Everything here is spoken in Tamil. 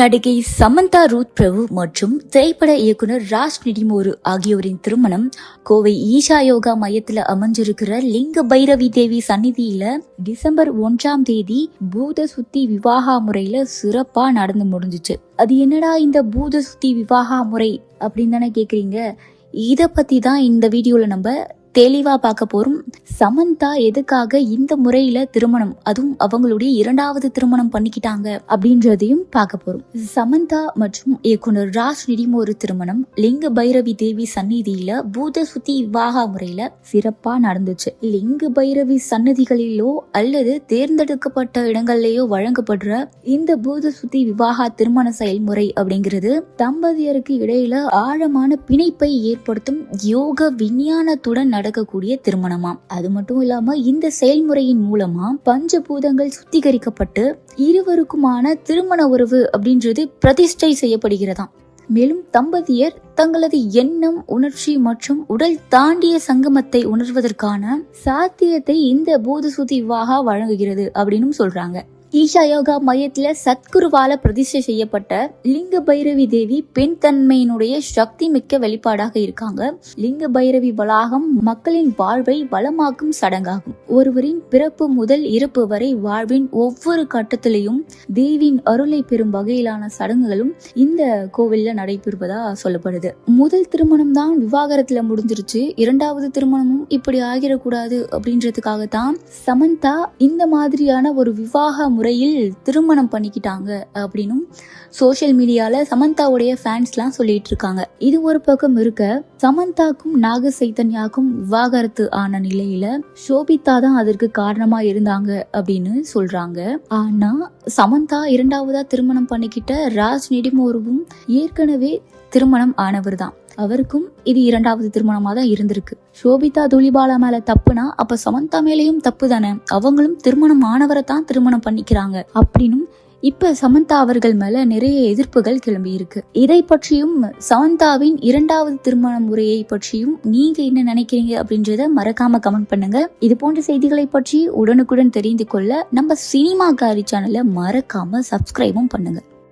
நடிகை சமந்தா ரூத் பிரபு மற்றும் திரைப்பட இயக்குனர் ராஜ் நிடிமோரு ஆகியோரின் திருமணம். கோவை ஈஷா யோகா மையத்துல அமைஞ்சிருக்கிற லிங்க பைரவி தேவி சந்நிதியில டிசம்பர் ஒன்றாம் தேதி பூத சுத்தி விவாகா முறையில சிறப்பா நடந்து முடிஞ்சுச்சு. அது என்னடா இந்த பூத சுத்தி விவாகா முறை அப்படின்னு தானே கேக்குறீங்க? இத பத்தி தான் இந்த வீடியோல நம்ம தெளிவா பார்க்க போறோம். சமந்தா எதுக்காக இந்த முறையில திருமணம் அதுவும் அவங்களுடைய இரண்டாவது திருமணம் பண்ணிக்கிட்டாங்க அப்படின்றதையும் பார்க்க போறோம். சமந்தா மற்றும் இயக்குனர் ராஜ் நிடிமோரு திருமணம். லிங்க பைரவி தேவி சந்நிதியில பூத சுத்தி விவாக முறையில சிறப்பா நடந்துச்சு. லிங்க பைரவி சன்னதிகளிலோ அல்லது தேர்ந்தெடுக்கப்பட்ட இடங்கள்லயோ வழங்கப்படுற இந்த பூத சுத்தி விவாக திருமண செயல்முறை அப்படிங்கிறது தம்பதியருக்கு இடையில ஆழமான பிணைப்பை ஏற்படுத்தும் யோக விஞ்ஞானத்துடன் நடக்கக்கூடிய திருமணமாம். அது மட்டும் இல்லாம இந்த செயல்முறையின் மூலமா பஞ்சபூதங்கள் சுத்திகரிக்கப்பட்டு இருவருக்குமான திருமண உறவு அப்படின்றது பிரதிஷ்டை செய்யப்படுகிறதாம். மேலும் தம்பதியர் தங்களது எண்ணம் உணர்ச்சி மற்றும் உடல் தாண்டிய சங்கமத்தை உணர்வதற்கான சாத்தியத்தை இந்த பூதசுதி விவாகா வழங்குகிறது அப்படின்னு சொல்றாங்க. ஈஷா யோகா மையத்தில் சத்குருவால பிரதிஷ்டை செய்யப்பட்ட லிங்க பைரவி தேவி பெண் தன்மையினுடைய சக்தி மிக்க வெளிப்பாடாக இருக்காங்க. லிங்க பைரவி வளாகம் மக்களின் வாழ்வை வளமாக்கும் சடங்காகும். ஒருவரின் பிறப்பு முதல் இறப்பு வரை வாழ்வின் ஒவ்வொரு கட்டத்திலையும் தேவியின் அருளை பெறும் வகையிலான சடங்குகளும் இந்த கோவில்ல நடைபெறுவதா சொல்லப்படுது. முதல் திருமணம் தான் விவாகரத்துல முடிஞ்சிருச்சு. இரண்டாவது திருமணமும் இப்படி ஆகிடக்கூடாது அப்படின்றதுக்காகத்தான் சமந்தா இந்த மாதிரியான ஒரு விவாக முறையில் திருமணம் பண்ணிக்கிட்டாங்க அப்படின்னும் சோஷியல் மீடியால சமந்தாவுடைய ஃபேன்ஸ்லாம் சொல்லிட்டு இருக்காங்க இது ஒரு பக்கம் இருக்க சமந்தாக்கும் நாக சைத்தன்யாக்கும் விவாகரத்து ஆன நிலையில சோபிதா தான் அதற்கு காரணமா இருந்தாங்க அப்படின்னு சொல்றாங்க. ஆனா சமந்தா இரண்டாவதா திருமணம் பண்ணிக்கிட்ட ராஜ் நெடுமோருவும் ஏற்கனவே திருமணம் ஆனவர் தான் அவருக்கும் இது இரண்டாவது திருமணமா தான் இருந்திருக்கு. ஷோபிதா துலிபாலா மேல தப்புனா அப்ப சமந்தா மேலேயும் தப்பு தானே அவங்களும் திருமணம் ஆனவரை தான் திருமணம் பண்ணிக்கிறாங்க. அப்படின்னும் இப்ப சமந்தா அவர்கள் மேல நிறைய எதிர்ப்புகள் கிளம்பி இருக்கு. இதை பற்றியும் சமந்தாவின் இரண்டாவது திருமண முறையை பற்றியும் நீங்க என்ன நினைக்கிறீங்க அப்படின்றத மறக்காம கமெண்ட் பண்ணுங்க. இது போன்ற செய்திகளை பற்றி உடனுக்குடன் தெரிந்து கொள்ள நம்ம சினிமா காரி சேனலை மறக்காம சப்ஸ்கிரைபும் பண்ணுங்க.